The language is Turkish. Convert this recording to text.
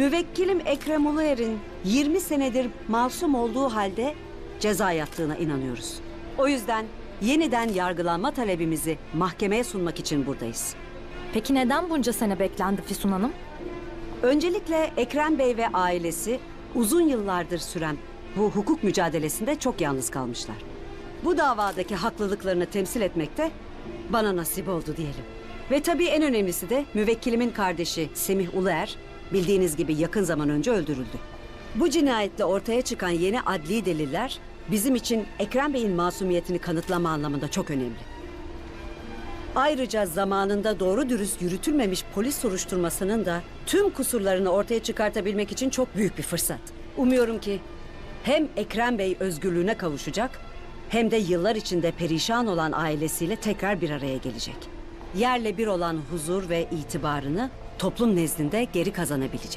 Müvekkilim Ekrem Uluer'in 20 senedir masum olduğu halde ceza yattığına inanıyoruz. O yüzden yeniden yargılanma talebimizi mahkemeye sunmak için buradayız. Peki neden bunca sene beklendi Füsun Hanım? Öncelikle Ekrem Bey ve ailesi uzun yıllardır süren bu hukuk mücadelesinde çok yalnız kalmışlar. Bu davadaki haklılıklarını temsil etmek de bana nasip oldu diyelim. Ve tabii en önemlisi de müvekkilimin kardeşi Semih Uluer bildiğiniz gibi yakın zaman önce öldürüldü. Bu cinayetle ortaya çıkan yeni adli deliller bizim için Ekrem Bey'in masumiyetini kanıtlama anlamında çok önemli. Ayrıca zamanında doğru dürüst yürütülmemiş polis soruşturmasının da tüm kusurlarını ortaya çıkartabilmek için çok büyük bir fırsat. Umuyorum ki hem Ekrem Bey özgürlüğüne kavuşacak hem de yıllar içinde perişan olan ailesiyle tekrar bir araya gelecek. Yerle bir olan huzur ve itibarını toplum nezdinde geri kazanabilecek.